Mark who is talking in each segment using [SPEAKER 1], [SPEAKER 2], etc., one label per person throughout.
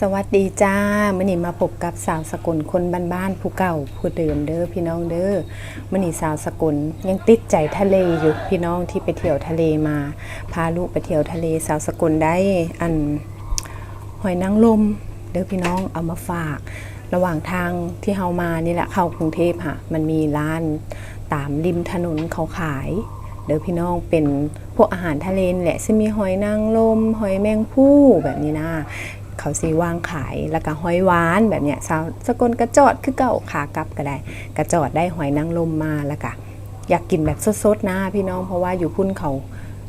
[SPEAKER 1] สวัสดีจ้ามื่อนี้มาพบกับสาวสกลคนบ้านๆผู้เก่าผู้เดิมเด้อพี่น้องเด้อมื่อนี้สาวสกลยังติดใจทะเลอยู่พี่น้องที่ไปเที่ยวทะเลมา พาลูกไปเที่ยวทะเลสาวสกลได้อันหอยนางรมเด้อพี่น้องเอามาฝาก ระหว่างทางที่เฮามานี่แหละเข้ากรุงเทพค่ะมันมีร้านตามริมถนนเขาขายเด้อพี่น้องเป็นพวกอาหารทะเลแหละซึ่งมีหอยนางรมหอยแมงผู้แบบนี้นะ เขาซีว่างขาย แล้วก็หอยหวานแบบเนี้ยสาวสกลกระจอดคือเก่าขากลับก็ได้ กระจอดได้หอยนางรมมาแล้วก็อยากกินแบบสดๆนะพี่น้องเพราะว่าอยู่พุ่นเขา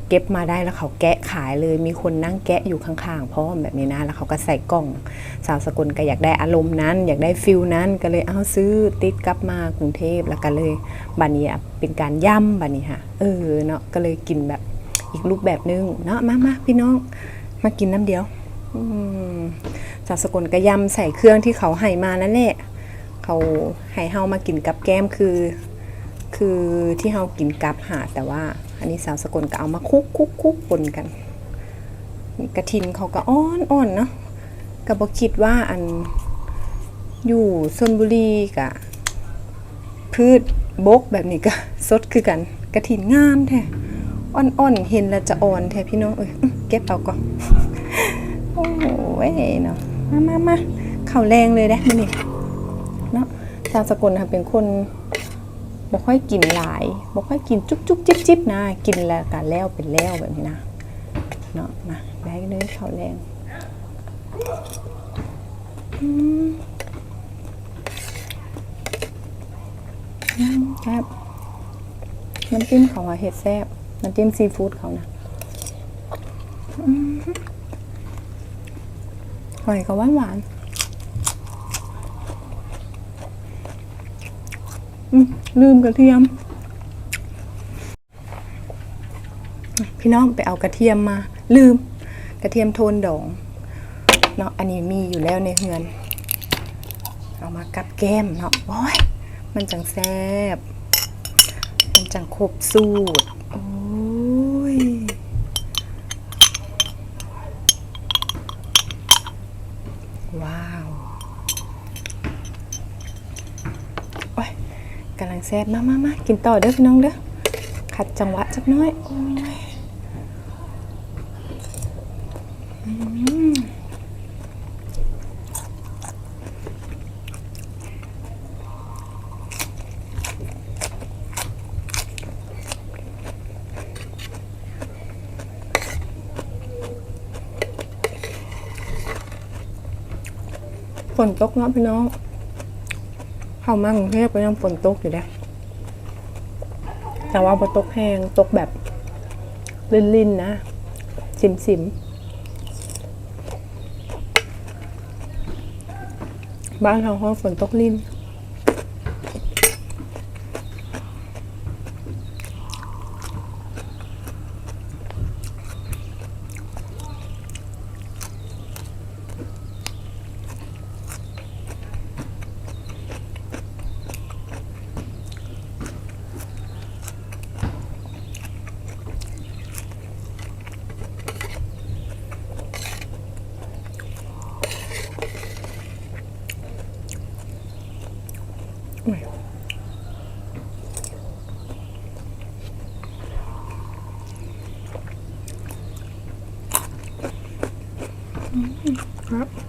[SPEAKER 1] เก็บมาได้แล้วเขาแกะขายเลยมีคนนั่งแกะอยู่ข้างๆพร้อมแบบนี้นะแล้วเขาก็ใส่กล่อง สาวสกุลก็อยากได้อารมณ์นั้น อยากได้ฟิลนั้นก็เลยเอาซื้อติดกลับมากรุงเทพแล้วก็เลยบานี้เป็นการย่ำบานี้ค่ะเออเนาะก็เลยกินแบบอีกรูปแบบนึงเนาะมามาพี่น้องมากินน้ำเดียว อืมสาวสกลก็ย่ำใส่เครื่องที่เขาให้มานั่นแหละเขาให้เฮามากินกับแก้มคือ คือที่เฮากินกับหาแต่ว่า อันนี้สาวสกลก็เอามาคุกคุกคุกปนกันกระทินเขาก็อ้อนอ่อนเนาะก็บอกคิดว่าอันอยู่ชนบุรีกะพืชบกแบบนี้ก็สดคือกันกระถินงามแท้อ่อนๆเห็นแล้วจะอ่อนแท้พี่น้องเอ้ยอื้อเก็บเอาก่อน เว้ยเนาะมามามาเข่าแรงเลยได้มันนี่เนาะชาวสกลค่ะเป็นคนบ่ค่อยกินหลายบ่ค่อยกินจุ๊บจุ๊บจิ๊บจิ๊บนะ กินแล้วกันแล้วเป็นแล้วแบบนี้นะเนาะมาได้เลยเข่าแรงครับน้ำจิ้มของว่าเห็ดแซ่บน้ำจิ้มซีฟู้ดเขานะ หอยก็หวานหวานลืมกระเทียม พี่น้องไปเอากระเทียมมา ลืม กระเทียมโทนดองเนาะอันนี้มีอยู่แล้วในเฮือน เอามากับแก้มเนาะโอ้ยมันจังแซบมันจังครบสูตร โอ้ย ว้าว โอ้ย กำลังแซ่บมามามากินต่อเด้อพี่น้องเด้อขัดจังหวะจักน้อยโอ้ยอืมฝนตกเนาะพี่น้อง เข้ามากรุงเทพก็ยังฝนตกอยู่ได้ แต่ว่าพอตกแห้งตกแบบลินๆนะ สิมสิมๆบ้านเราห้องฝนตกลิน ค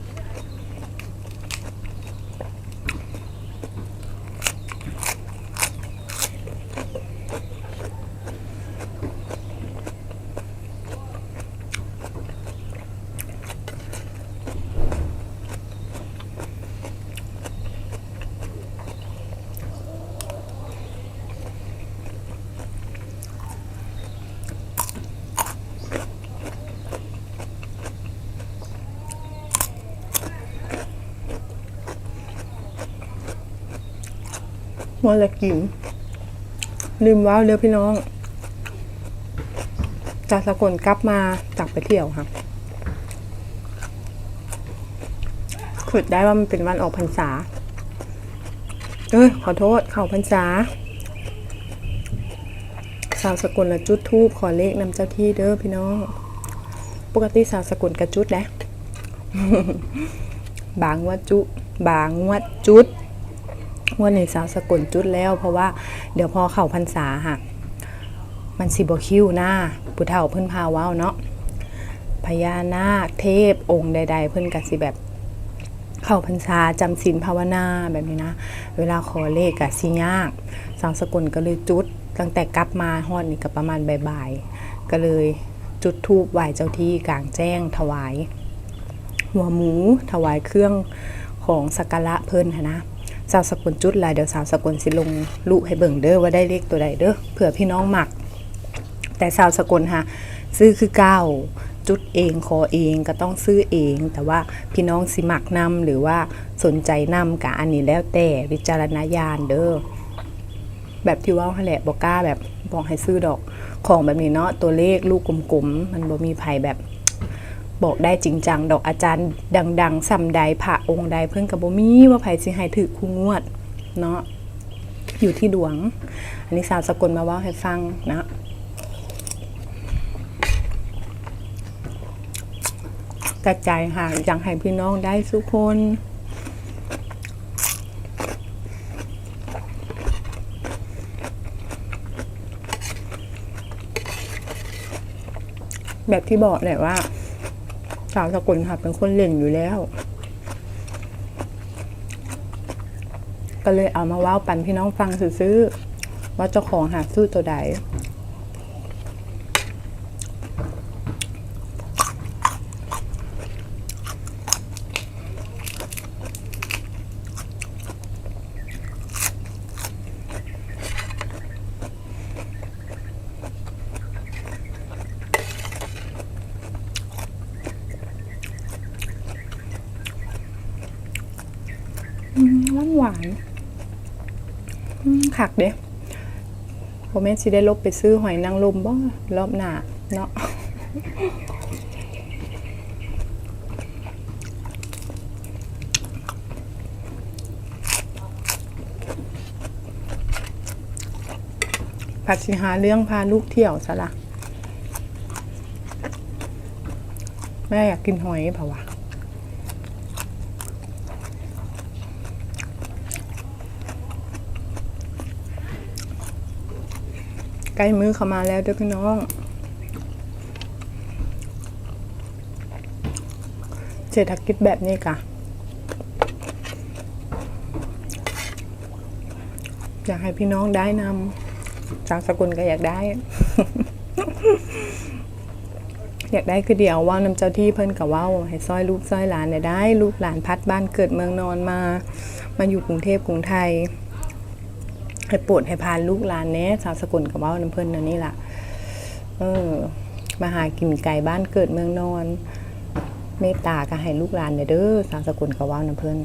[SPEAKER 1] ว่าจะกิน ลืมว้าวเด้อพี่น้องจากสกลกลับมาจากไปเที่ยวครับขุดได้ว่ามันเป็นวันออกพรรษา เอ้ยขอโทษ เข้าพรรษา สาวสกลละจุดทูบขอเลขนำเจ้าที่เด้อพี่น้อง ปกติสาวสกลกระจุดแหละบางงวดจุ บางงวดจุด วดในสาวสกุลจุดแล้ว เพราะว่าเดี๋ยวพอเข้าพรรษาค่ะ มันสิบคิวหน้าผู้เฒ่าเพิ่นพาว้าเนาะพญานาคเทพองค์ใด ๆ เพิ่นก็สิแบบเข้าพรรษาจำศีลภาวนาแบบนี้นะ เวลาขอเลขอะสิยากสาวสกุลก็เลยจุด ตั้งแต่กลับมาฮอดนี่ก็ประมาณบ่ายๆก็เลยจุดธูปไหว้เจ้าที่กลางแจ้งถวาย หัวหมูถวายเครื่องของสักการะเพิ่นนะ สาวสกุลจุดลายเดี๋ยวสาวสกุลสิลงลุให้เบิ่งเด้อว่าได้เลขตัวใดเด้อเผื่อพี่น้องหมัก แต่สาวสกุลค่ะซื้อคือเก้าจุดเองขอเองก็ต้องซื้อเอง แต่ว่าพี่น้องสิมักนำหรือว่าสนใจนำกับอันนี้แล้วแต่วิจารณญาณเด้อแบบที่ว่าแหละบอกกล้าแบบบอกให้ซื้อดอกของแบบนี้เนาะตัวเลขลูกกลมๆมันบ่มีไผแบบ บอกได้จริงจังดอกอาจารย์ ดังๆซ้ำใดพระองค์ใดเพิ่นกับบ่มีว่าไผสิให้ถือคู่งวดเนาะอยู่ที่ดวง อันนี้สาวสกลมาว่าให้ฟังนะกระจายค่ะอยากให้พี่น้องได้ทุกคนแบบที่บอกแหละว่า สาวสกลค่ะ เป็นคนเล่นอยู่แล้ว ก็เลยเอามาว้าวปันพี่น้องฟังซื้อๆว่าเจ้าของหาซื้อตัวใด หวานหวานขักเด้ผมแม่นสิได้ลบไปซื้อหอยนางรมบ่รอบหน้าเนาะผัดสิหาเรื่องพาลูกเที่ยวซะละแม่อยากกินหอยเปล่าวะ ใกล้มือเข้ามาแล้วเด้อพี่น้องเศรษฐกิจแบบนี้กะอยากให้พี่น้องได้นำจากสกุลก็อยากได้ อยากได้คือเดียวว่าน้ำเจ้าที่เพิ่นกับว่าวให้ซอยลูกซอยหลานเนี่ยได้ ลูกหลานพัดบ้านเกิดเมืองนอนมา มาอยู่กรุงเทพกรุงไทย ให้ปวดให้พานลูกหลานแหน่สาวสกุลกับเว่าน้ำเพิ่นนั่นนี่ล่ะเออมาหากินไก่บ้านเกิดเมืองนอน เมตตาก็ให้ลูกหลานเด้อสาวสกุลกับเว่าน้ำเพิ่น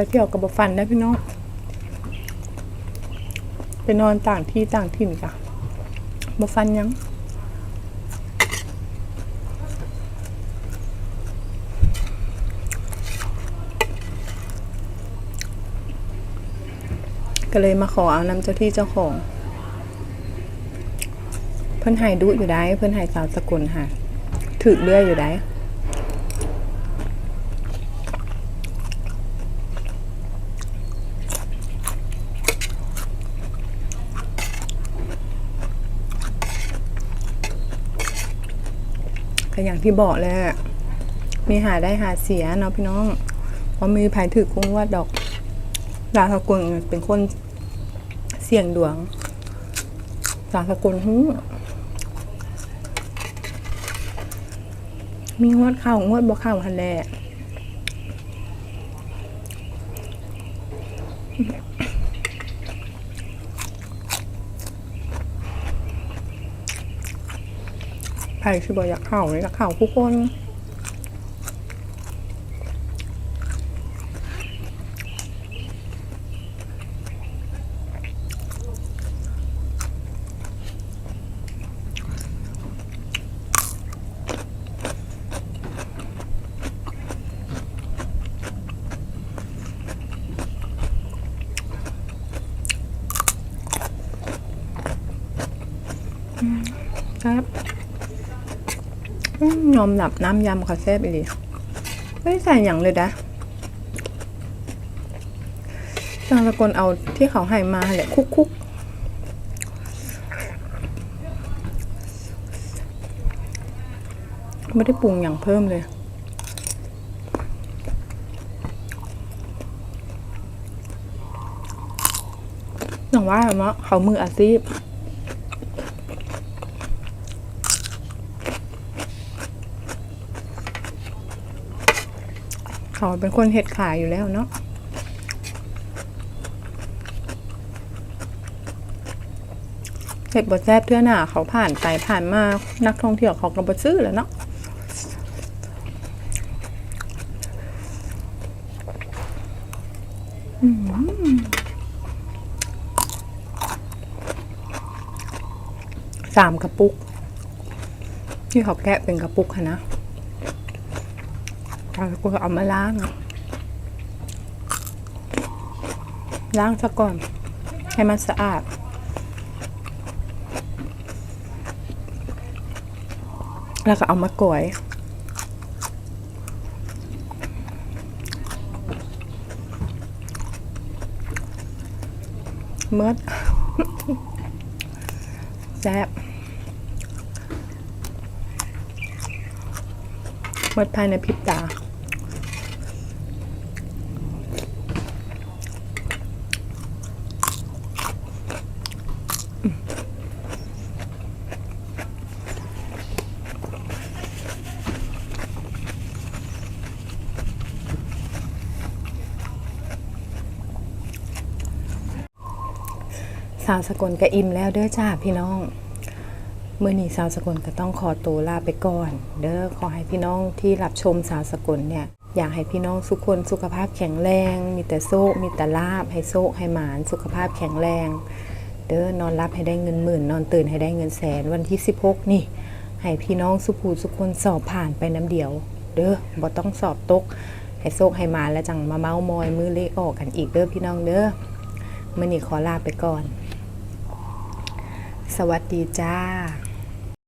[SPEAKER 1] ไปเที่ยวกับบฟันได้พี่น้องไปนอนต่างที่ต่างถิ่นกะบฟันยังก็เลยมาขอเอาน้ำเจ้าที่เจ้าของ เพิ่นหายดุอยู่ได้ เพิ่นหายสาวสกุลค่ะถือเลื่อยอยู่ได้ อย่างที่บอกแหละมีหาได้หาเสียเนาะพี่น้องเพราะมีภายถือคงว่าดอกดาสกุลเป็นคนเสี่ยงดวงดาสกุลหูมีงวดเข้างวดบ่เข้าหันแหละ ไผ่คือบ่อยากเข้าเลยอยากเข้าทุกคนครับ ยอมหลับน้ำยำค่ะแซ่บอีลีไม่ใส่อย่างเลยนะจางตะกนเอาที่เขาให้มาแหละคุกคุกไม่ได้ปรุงอย่างเพิ่มเลยอย่างว่าเนาะเขามืออาชีพ เขาเป็นคนเห็ดขายอยู่แล้วเนาะเห็ดบดแซบเทื่อหน้าเขาผ่านไปผ่านมานักท่องเที่ยวเขาก็บซื้อแล้วเนาะสามกระปุก ที่เขาแกะเป็นกระปุกค่ะนะ แล้วก็เอามาล้าง ล้างซะก่อน ให้มันสะอาด แล้วก็เอามากรวยเมื่อแซ่บเมื่อภายในพริบตา สาวสกลก็อิ่มแล้วเด้อจ้าพี่น้องเมื่อนี้สาวสกลก็ต้องขอตัวลาไปก่อน เด้อขอให้พี่น้องที่รับชมสาวสกลเนี่ยอยากให้พี่น้องทุกคนสุขภาพแข็งแรง มีแต่โซคมีแต่ลาบให้โซคให้หมานสุขภาพแข็งแรง เด้อนอนรับให้ได้เงินหมื่น นอนตื่นให้ได้เงินแสนวันที่ 16 นี่ ให้พี่น้องสุภูสุขคนสอบผ่านไปน้ำเดียว เด้อบ่ต้องสอบตก ให้โซคให้หมานแล้วจังมาเมามอยมือเลขออกกันอีกเด้อพี่น้องเด้อมื่อนี้ขอลาไปก่อน สวัสดีจ้า